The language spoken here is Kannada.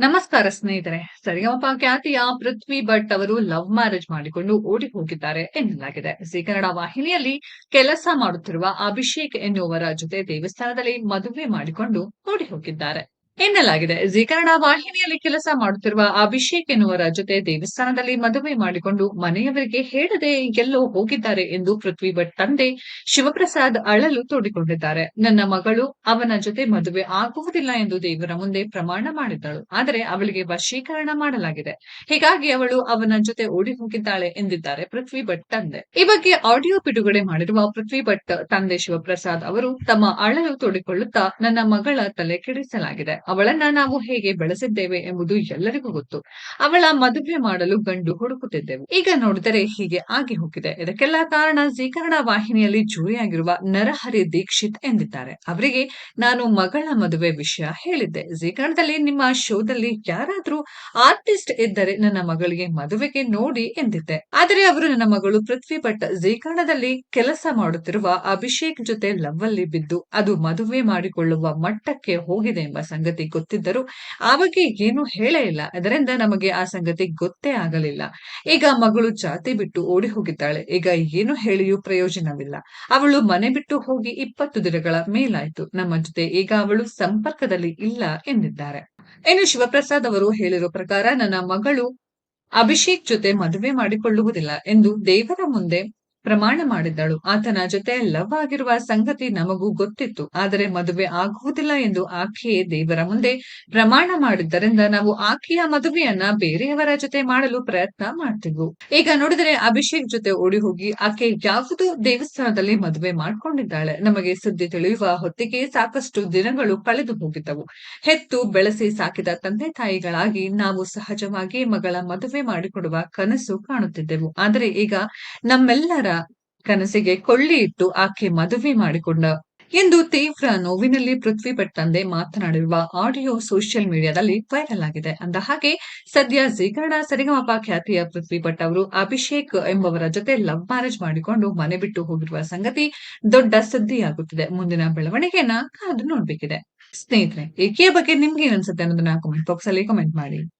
ನಮಸ್ಕಾರ ಸ್ನೇಹಿತರೆ, ಸರಿಗಮಪ ಖ್ಯಾತಿಯ ಪೃಥ್ವಿ ಭಟ್ ಅವರು ಲವ್ ಮ್ಯಾರೇಜ್ ಮಾಡಿಕೊಂಡು ಓಡಿ ಹೋಗಿದ್ದಾರೆ ಎನ್ನಲಾಗಿದೆ. ಜಿ ಕನ್ನಡ ವಾಹಿನಿಯಲ್ಲಿ ಕೆಲಸ ಮಾಡುತ್ತಿರುವ ಅಭಿಷೇಕ್ ಎನ್ನುವರ ಜೊತೆ ದೇವಸ್ಥಾನದಲ್ಲಿ ಮದುವೆ ಮಾಡಿಕೊಂಡು ಓಡಿ ಹೋಗಿದ್ದಾರೆ. ಎನ್ನಲಾಗಿದೆ. ಜಿ ಕನ್ನಡ ವಾಹಿನಿಯಲ್ಲಿ ಕೆಲಸ ಮಾಡುತ್ತಿರುವ ಅಭಿಷೇಕ್ ಎನ್ನುವರ ಜೊತೆ ದೇವಸ್ಥಾನದಲ್ಲಿ ಮದುವೆ ಮಾಡಿಕೊಂಡು ಮನೆಯವರಿಗೆ ಹೇಳದೆ ಎಲ್ಲೋ ಹೋಗಿದ್ದಾರೆ ಎಂದು ಪೃಥ್ವಿ ಭಟ್ ತಂದೆ ಶಿವಪ್ರಸಾದ್ ಅಳಲು ತೋಡಿಕೊಂಡಿದ್ದಾರೆ. ನನ್ನ ಮಗಳು ಅವನ ಜೊತೆ ಮದುವೆ ಆಗುವುದಿಲ್ಲ ಎಂದು ದೇವರ ಮುಂದೆ ಪ್ರಮಾಣ ಮಾಡಿದ್ದಳು. ಆದರೆ ಅವಳಿಗೆ ವಶೀಕರಣ ಮಾಡಲಾಗಿದೆ. ಹೀಗಾಗಿ ಅವಳು ಅವನ ಜೊತೆ ಓಡಿ ಹೋಗಿದ್ದಾಳೆ ಎಂದಿದ್ದಾರೆ ಪೃಥ್ವಿ ಭಟ್ ತಂದೆ. ಈ ಬಗ್ಗೆ ಆಡಿಯೋ ಬಿಡುಗಡೆ ಮಾಡಿರುವ ಪೃಥ್ವಿ ಭಟ್ ತಂದೆ ಶಿವಪ್ರಸಾದ್ ಅವರು ತಮ್ಮ ಅಳಲು ತೋಡಿಕೊಳ್ಳುತ್ತಾ ನನ್ನ ಮಗಳ ತಲೆ ಕೆಡಿಸಲಾಗಿದೆ. ಅವಳನ್ನ ನಾವು ಹೇಗೆ ಬೆಳೆಸಿದ್ದೇವೆ ಎಂಬುದು ಎಲ್ಲರಿಗೂ ಗೊತ್ತು. ಅವಳ ಮದುವೆ ಮಾಡಲು ಗಂಡು ಹುಡುಕುತ್ತಿದ್ದೆವು. ಈಗ ನೋಡಿದರೆ ಹೀಗೆ ಆಗಿ ಹೋಗಿದೆ. ಇದಕ್ಕೆಲ್ಲ ಕಾರಣ ಜೀಕರಣ ವಾಹಿನಿಯಲ್ಲಿ ಜೋರಿಯಾಗಿರುವ ನರಹರಿ ದೀಕ್ಷಿತ್ ಎಂದಿದ್ದಾರೆ. ಅವರಿಗೆ ನಾನು ಮಗಳ ಮದುವೆ ವಿಷಯ ಹೇಳಿದ್ದೆ. ಜೀಕರಣದಲ್ಲಿ ನಿಮ್ಮ ಶೋದಲ್ಲಿ ಯಾರಾದ್ರೂ ಆರ್ಟಿಸ್ಟ್ ಇದ್ದರೆ ನನ್ನ ಮಗಳಿಗೆ ಮದುವೆಗೆ ನೋಡಿ ಎಂದಿದ್ದೆ. ಆದರೆ ಅವರು ನನ್ನ ಮಗಳು ಪೃಥ್ವಿ ಭಟ್ ಕೆಲಸ ಮಾಡುತ್ತಿರುವ ಅಭಿಷೇಕ್ ಜೊತೆ ಲವ್ ಅಲ್ಲಿ ಬಿದ್ದು ಅದು ಮದುವೆ ಮಾಡಿಕೊಳ್ಳುವ ಮಟ್ಟಕ್ಕೆ ಹೋಗಿದೆ ಎಂಬ ಸಂಗತಿ ಗೊತ್ತಿದ್ದರೂ ಆ ಬಗ್ಗೆ ಏನೂ ಹೇಳೇ ಇಲ್ಲ. ಅದರಿಂದ ನಮಗೆ ಆ ಸಂಗತಿ ಗೊತ್ತೇ ಆಗಲಿಲ್ಲ. ಈಗ ಮಗಳು ಜಾತಿ ಬಿಟ್ಟು ಓಡಿ ಹೋಗಿದ್ದಾಳೆ. ಈಗ ಏನು ಹೇಳಿಯೂ ಪ್ರಯೋಜನವಿಲ್ಲ. ಅವಳು ಮನೆ ಬಿಟ್ಟು ಹೋಗಿ ಇಪ್ಪತ್ತು ದಿನಗಳ ಮೇಲಾಯ್ತು. ನಮ್ಮ ಜೊತೆ ಈಗ ಅವಳು ಸಂಪರ್ಕದಲ್ಲಿ ಇಲ್ಲ ಎಂದಿದ್ದಾರೆ. ಇನ್ನು ಶಿವಪ್ರಸಾದ್ ಅವರು ಹೇಳಿರೋ ಪ್ರಕಾರ ನನ್ನ ಮಗಳು ಅಭಿಷೇಕ್ ಜೊತೆ ಮದುವೆ ಮಾಡಿಕೊಳ್ಳುವುದಿಲ್ಲ ಎಂದು ದೇವರ ಮುಂದೆ ಪ್ರಮಾಣ ಮಾಡಿದ್ದಳು. ಆತನ ಜೊತೆ ಲವ್ ಆಗಿರುವ ಸಂಗತಿ ನಮಗೂ ಗೊತ್ತಿತ್ತು. ಆದರೆ ಮದುವೆ ಆಗುವುದಿಲ್ಲ ಎಂದು ಆಕೆಯೇ ದೇವರ ಮುಂದೆ ಪ್ರಮಾಣ ಮಾಡಿದ್ದರಿಂದ ನಾವು ಆಕೆಯ ಮದುವೆಯನ್ನ ಬೇರೆಯವರ ಜೊತೆ ಮಾಡಲು ಪ್ರಯತ್ನ ಮಾಡ್ತಿದ್ವು. ಈಗ ನೋಡಿದರೆ ಅಭಿಷೇಕ್ ಜೊತೆ ಓಡಿ ಹೋಗಿ ಆಕೆ ಯಾವುದೋ ದೇವಸ್ಥಾನದಲ್ಲಿ ಮದುವೆ ಮಾಡ್ಕೊಂಡಿದ್ದಾಳೆ. ನಮಗೆ ಸುದ್ದಿ ತಿಳಿಯುವ ಹೊತ್ತಿಗೆ ಸಾಕಷ್ಟು ದಿನಗಳು ಕಳೆದು ಹೋಗಿದ್ದವು. ಹೆತ್ತು, ಬೆಳೆಸಿ ಸಾಕಿದ ತಂದೆ ತಾಯಿಗಳಾಗಿ ನಾವು ಸಹಜವಾಗಿ ಮಗಳ ಮದುವೆ ಮಾಡಿಕೊಡುವ ಕನಸು ಕಾಣುತ್ತಿದ್ದೆವು. ಆದರೆ ಈಗ ನಮ್ಮೆಲ್ಲರ ಕನಸಿಗೆ ಕೊಳ್ಳಿ ಇಟ್ಟು ಆಕೆ ಮದುವೆ ಮಾಡಿಕೊಂಡ. ಎಂದು ತೀವ್ರ ನೋವಿನಲ್ಲಿ ಪೃಥ್ವಿ ಭಟ್ ತಂದೆ ಮಾತನಾಡಿರುವ ಆಡಿಯೋ ಸೋಷಿಯಲ್ ಮೀಡಿಯಾದಲ್ಲಿ ವೈರಲ್ ಆಗಿದೆ. ಅಂದ ಹಾಗೆ ಸದ್ಯ ಜೀಕರಣ ಸರಿಗಮಪ ಖ್ಯಾತಿಯ ಪೃಥ್ವಿ ಭಟ್ ಅವರು ಅಭಿಷೇಕ್ ಎಂಬವರ ಜೊತೆ ಲವ್ ಮ್ಯಾರೇಜ್ ಮಾಡಿಕೊಂಡು ಮನೆ ಬಿಟ್ಟು ಹೋಗಿರುವ ಸಂಗತಿ ದೊಡ್ಡ ಸುದ್ದಿಯಾಗುತ್ತಿದೆ. ಮುಂದಿನ ಬೆಳವಣಿಗೆಯನ್ನ ಕಾದು ನೋಡ್ಬೇಕಿದೆ. ಸ್ನೇಹಿತರೆ ಏಕೆಯ ಬಗ್ಗೆ ನಿಮ್ಗೆ ಏನ್ ಅನ್ನೋದನ್ನ ಕಾಮೆಂಟ್ ಬಾಕ್ಸ್ ಅಲ್ಲಿ ಕಮೆಂಟ್ ಮಾಡಿ.